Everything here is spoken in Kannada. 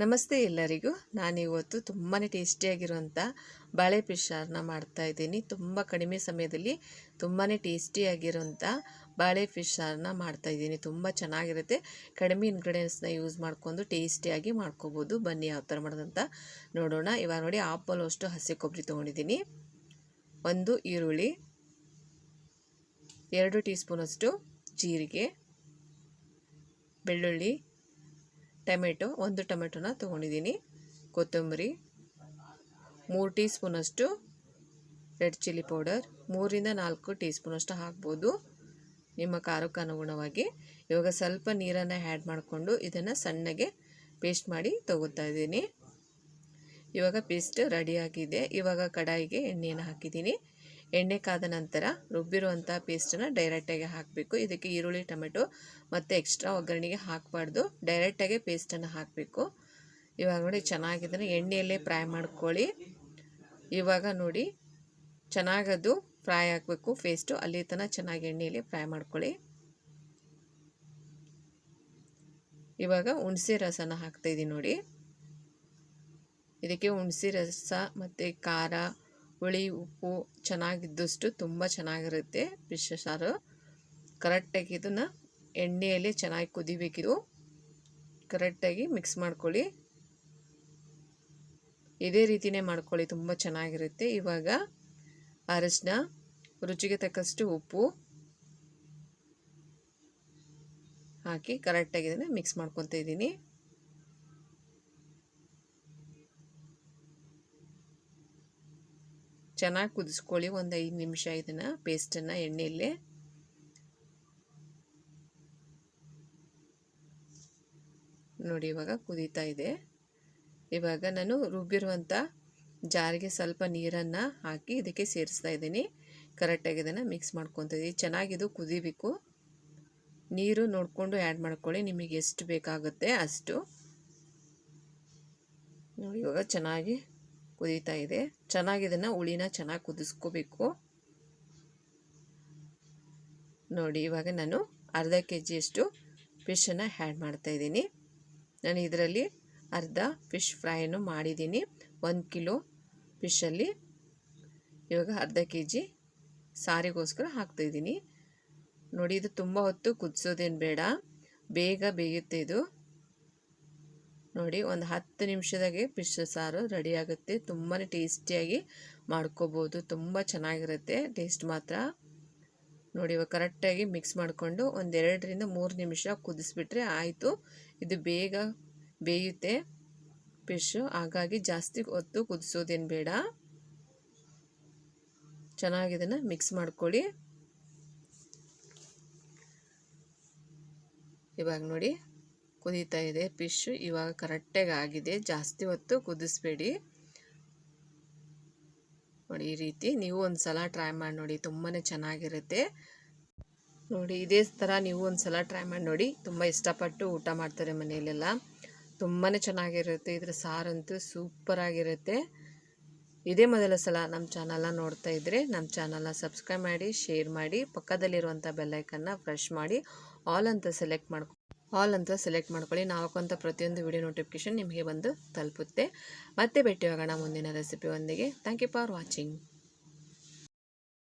ನಮಸ್ತೆ ಎಲ್ಲರಿಗೂ. ನಾನು ಇವತ್ತು ತುಂಬಾ ಟೇಸ್ಟಿಯಾಗಿರುವಂಥ ಬಾಳೆ ಫಿಶ್ ಸಾರನ್ನ ಮಾಡ್ತಾ ಇದ್ದೀನಿ. ತುಂಬ ಕಡಿಮೆ ಸಮಯದಲ್ಲಿ ತುಂಬಾ ಟೇಸ್ಟಿಯಾಗಿರುವಂಥ ಬಾಳೆ ಫಿಶ್ ಮಾಡ್ತಾ ಇದ್ದೀನಿ. ತುಂಬ ಚೆನ್ನಾಗಿರುತ್ತೆ. ಕಡಿಮೆ ಇಂಗ್ರೀಡಿಯೆಂಟ್ಸ್ನ ಯೂಸ್ ಮಾಡ್ಕೊಂಡು ಟೇಸ್ಟಿಯಾಗಿ ಮಾಡ್ಕೋಬೋದು. ಬನ್ನಿ ಯಾವ ಥರ ಮಾಡೋದಂತ ನೋಡೋಣ. ಇವಾಗ ನೋಡಿ, ಆಪಲ್ ಅಷ್ಟು ಹಸಿ ಕೊಬ್ಬರಿ ತೊಗೊಂಡಿದ್ದೀನಿ. ಒಂದು ಈರುಳ್ಳಿ, ಎರಡು ಟೀ ಸ್ಪೂನಷ್ಟು ಜೀರಿಗೆ, ಬೆಳ್ಳುಳ್ಳಿ ಟೊಮೆಟೊ, ಒಂದು ಟೊಮೆಟೊನ ತೊಗೊಂಡಿದ್ದೀನಿ. ಕೊತ್ತಂಬರಿ, ಮೂರು ಟೀ ಸ್ಪೂನಷ್ಟು ರೆಡ್ ಚಿಲ್ಲಿ ಪೌಡರ್, ಮೂರಿಂದ ನಾಲ್ಕು ಟೀ ಸ್ಪೂನಷ್ಟು ಹಾಕ್ಬೋದು. ನಿಮ್ಮ ಖಾರಕ್ಕೆ ಅನುಗುಣವಾಗಿ ಇವಾಗ ಸ್ವಲ್ಪ ನೀರನ್ನು ಆ್ಯಡ್ ಮಾಡಿಕೊಂಡು ಇದನ್ನು ಸಣ್ಣಗೆ ಪೇಸ್ಟ್ ಮಾಡಿ ತೊಗೋತಾ ಇದ್ದೀನಿ. ಇವಾಗ ಪೇಸ್ಟ್ ರೆಡಿಯಾಗಿದೆ ಇವಾಗ ಕಡಾಯಿಗೆ ಎಣ್ಣೆಯನ್ನು ಹಾಕಿದ್ದೀನಿ. ಎಣ್ಣೆ ಕಾದ ನಂತರ ರುಬ್ಬಿರುವಂಥ ಪೇಸ್ಟನ್ನು ಡೈರೆಕ್ಟಾಗಿ ಹಾಕಬೇಕು. ಇದಕ್ಕೆ ಈರುಳ್ಳಿ, ಟೊಮೆಟೊ ಮತ್ತು ಎಕ್ಸ್ಟ್ರಾ ಒಗ್ಗರಣೆಗೆ ಹಾಕಬಾರ್ದು. ಡೈರೆಕ್ಟಾಗೆ ಪೇಸ್ಟನ್ನು ಹಾಕಬೇಕು. ಇವಾಗ ನೋಡಿ ಚೆನ್ನಾಗಿದ್ದನ್ನು ಎಣ್ಣೆಯಲ್ಲೇ ಫ್ರೈ ಮಾಡ್ಕೊಳ್ಳಿ. ಇವಾಗ ನೋಡಿ ಚೆನ್ನಾಗದು ಫ್ರೈ ಆಗಬೇಕು. ಪೇಸ್ಟು ಅಲ್ಲಿ ತನಕ ಚೆನ್ನಾಗಿ ಎಣ್ಣೆಯಲ್ಲಿ ಫ್ರೈ ಮಾಡ್ಕೊಳ್ಳಿ. ಇವಾಗ ಹುಣಸೆ ರಸನ ಹಾಕ್ತಾಯಿದ್ದೀನಿ ನೋಡಿ. ಇದಕ್ಕೆ ಹುಣಸೆ ರಸ ಮತ್ತು ಖಾರ ಹುಳಿ, ಉಪ್ಪು ಚೆನ್ನಾಗಿದ್ದಷ್ಟು ತುಂಬ ಚೆನ್ನಾಗಿರುತ್ತೆ ಫಿಶ್ ಸಾರು ಕರೆಕ್ಟಾಗಿ ಇದನ್ನು ಎಣ್ಣೆಯಲ್ಲಿ ಚೆನ್ನಾಗಿ ಕುದಿಬೇಕಿದು. ಕರೆಕ್ಟಾಗಿ ಮಿಕ್ಸ್ ಮಾಡ್ಕೊಳ್ಳಿ. ಇದೇ ರೀತಿಯೇ ಮಾಡ್ಕೊಳ್ಳಿ, ತುಂಬ ಚೆನ್ನಾಗಿರುತ್ತೆ. ಇವಾಗ ಅರಶಿನ ರುಚಿಗೆ ತಕ್ಕಷ್ಟು ಉಪ್ಪು ಹಾಕಿ ಕರೆಕ್ಟಾಗಿ ಇದನ್ನು ಮಿಕ್ಸ್ ಮಾಡ್ಕೊತಾ ಇದ್ದೀನಿ. ಚೆನ್ನಾಗಿ ಕುದಿಸ್ಕೊಳ್ಳಿ ಒಂದು ಐದು ನಿಮಿಷ ಇದನ್ನು ಪೇಸ್ಟನ್ನು ಎಣ್ಣೆಯಲ್ಲಿ ನೋಡಿ ಇವಾಗ ಕುದೀತಾ ಇದೆ. ಇವಾಗ ನಾನು ರುಬ್ಬಿರುವಂಥ ಜಾರಿಗೆ ಸ್ವಲ್ಪ ನೀರನ್ನು ಹಾಕಿ ಇದಕ್ಕೆ ಸೇರಿಸ್ತಾ ಇದ್ದೀನಿ. ಕರೆಕ್ಟಾಗಿ ಇದನ್ನು ಮಿಕ್ಸ್ ಮಾಡ್ಕೊತಿದ್ದೀನಿ ಚೆನ್ನಾಗಿದು ಕುದಿಬೇಕು. ನೀರು ನೋಡಿಕೊಂಡು ಆ್ಯಡ್ ಮಾಡ್ಕೊಳ್ಳಿ, ನಿಮಗೆ ಎಷ್ಟು ಬೇಕಾಗುತ್ತೆ ಅಷ್ಟು. ನೋಡಿ ಇವಾಗ ಚೆನ್ನಾಗಿ ಕುದೀತಾ ಇದೆ ಚೆನ್ನಾಗಿ ಇದನ್ನು ಹುಳಿನ ಚೆನ್ನಾಗಿ ಕುದಿಸ್ಕೋಬೇಕು. ನೋಡಿ, ಇವಾಗ ನಾನು ಅರ್ಧ ಕೆ ಜಿಯಷ್ಟು ಫಿಶನ್ನು ಆ್ಯಡ್ ಮಾಡ್ತಾಯಿದ್ದೀನಿ ನಾನು ಇದರಲ್ಲಿ ಅರ್ಧ ಫಿಶ್ ಫ್ರೈನು ಮಾಡಿದ್ದೀನಿ. ಒಂದು ಕಿಲೋ ಫಿಶಲ್ಲಿ ಇವಾಗ ಅರ್ಧ ಕೆ ಜಿ ಸಾರಿಗೋಸ್ಕರ ಹಾಕ್ತಾಯಿದ್ದೀನಿ ನೋಡಿ, ಇದು ತುಂಬ ಹೊತ್ತು ಕುದಿಸೋದೇನು ಬೇಡ. ಬೇಗ ಬೇಯುತ್ತೆ ಇದು. ನೋಡಿ, ಒಂದು ಹತ್ತು ನಿಮಿಷದಾಗೆ ಫಿಶ್ ಸಾರು ರೆಡಿ ಆಗುತ್ತೆ ತುಂಬಾ ಟೇಸ್ಟಿಯಾಗಿ ಮಾಡ್ಕೋಬೋದು. ತುಂಬ ಚೆನ್ನಾಗಿರುತ್ತೆ. ಟೇಸ್ಟ್ ಮಾತ್ರ. ನೋಡಿ, ಇವಾಗ ಕರೆಕ್ಟಾಗಿ ಮಿಕ್ಸ್ ಮಾಡಿಕೊಂಡು ಒಂದೆರಡರಿಂದ ಮೂರು ನಿಮಿಷ ಕುದಿಸ್ಬಿಟ್ರೆ ಆಯಿತು. ಇದು ಬೇಗ ಬೇಯುತ್ತೆ ಫಿಶ್ಶು ಹಾಗಾಗಿ ಜಾಸ್ತಿ ಹೊತ್ತು ಕುದಿಸೋದೇನು ಬೇಡ. ಚೆನ್ನಾಗಿದನ್ನು ಮಿಕ್ಸ್ ಮಾಡ್ಕೊಳ್ಳಿ. ಇವಾಗ ನೋಡಿ ಕುದೀತಾ ಇದೆ. ಫಿಶ್ ಇವಾಗ ಕರೆಕ್ಟಾಗಿ ಆಗಿದೆ ಜಾಸ್ತಿ ಹೊತ್ತು ಕುದಿಸ್ಬೇಡಿ. ನೋಡಿ, ಈ ರೀತಿ ನೀವು ಒಂದು ಸಲ ಟ್ರೈ ಮಾಡಿ ನೋಡಿ ತುಂಬಾ ಚೆನ್ನಾಗಿರುತ್ತೆ. ನೋಡಿ, ಇದೇ ಥರ ನೀವು ಒಂದು ಸಲ ಟ್ರೈ ಮಾಡಿ ನೋಡಿ, ತುಂಬ ಇಷ್ಟಪಟ್ಟು ಊಟ ಮಾಡ್ತಾರೆ ಮನೆಯಲ್ಲೆಲ್ಲ. ತುಂಬಾ ಚೆನ್ನಾಗಿರುತ್ತೆ. ಇದರ ಸಾರಂತೂ ಸೂಪರಾಗಿರುತ್ತೆ. ಇದೇ ಮೊದಲ ಸಲ ನಮ್ಮ ಚಾನಲ್ನ ನೋಡ್ತಾ ಇದ್ದರೆ ನಮ್ಮ ಚಾನಲ್ನ ಸಬ್ಸ್ಕ್ರೈಬ್ ಮಾಡಿ ಶೇರ್ ಮಾಡಿ ಪಕ್ಕದಲ್ಲಿರುವಂಥ ಬೆಲ್ಲೈಕನ್ನ ಫ್ರೆಶ್ ಮಾಡಿ ಆಲ್ ಅಂತ ಸೆಲೆಕ್ಟ್ ಮಾಡ್ಕೊ ಆಲ್ ಅಂತ ಸೆಲೆಕ್ಟ್ ಮಾಡ್ಕೊಳ್ಳಿ. ನಾವು ಹಾಕುವಂಥ ಪ್ರತಿಯೊಂದು ವಿಡಿಯೋ ನೋಟಿಫಿಕೇಶನ್ ನಿಮಗೆ ಬಂದು ತಲುಪುತ್ತೆ. ಮತ್ತೆ ಭೇಟಿಯಾಗೋಣ ಮುಂದಿನ ರೆಸಿಪಿ ಒಂದಿಗೆ. Thank you for watching